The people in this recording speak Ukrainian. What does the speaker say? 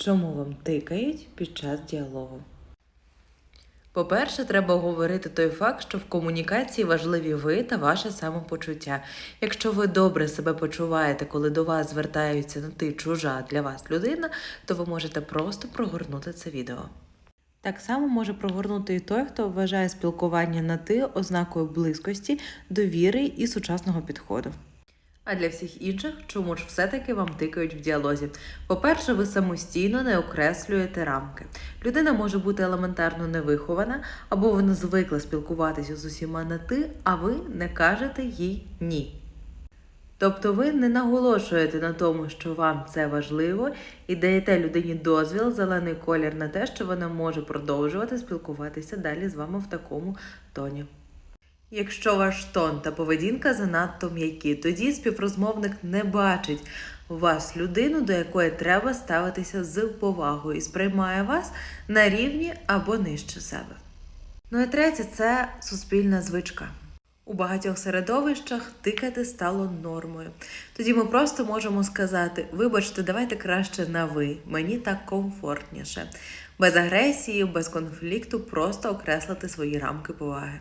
Чому вам тикають під час діалогу? По-перше, треба говорити той факт, що в комунікації важливі ви та ваше самопочуття. Якщо ви добре себе почуваєте, коли до вас звертаються на ти чужа для вас людина, то ви можете просто прогорнути це відео. Так само може прогорнути і той, хто вважає спілкування на ти ознакою близькості, довіри і сучасного підходу. А для всіх інших, чому ж все-таки вам тикають в діалозі? По-перше, ви самостійно не окреслюєте рамки. Людина може бути елементарно невихована, або вона звикла спілкуватися з усіма на ти, а ви не кажете їй ні. Тобто ви не наголошуєте на тому, що вам це важливо, і даєте людині дозвіл, зелений колір на те, що вона може продовжувати спілкуватися далі з вами в такому тоні. Якщо ваш тон та поведінка занадто м'які, тоді співрозмовник не бачить вас людину, до якої треба ставитися з повагою і сприймає вас на рівні або нижче себе. Ну і третє це суспільна звичка. У багатьох середовищах тикати стало нормою. Тоді ми просто можемо сказати: вибачте, давайте краще на ви, мені так комфортніше. Без агресії, без конфлікту, просто окреслити свої рамки поваги.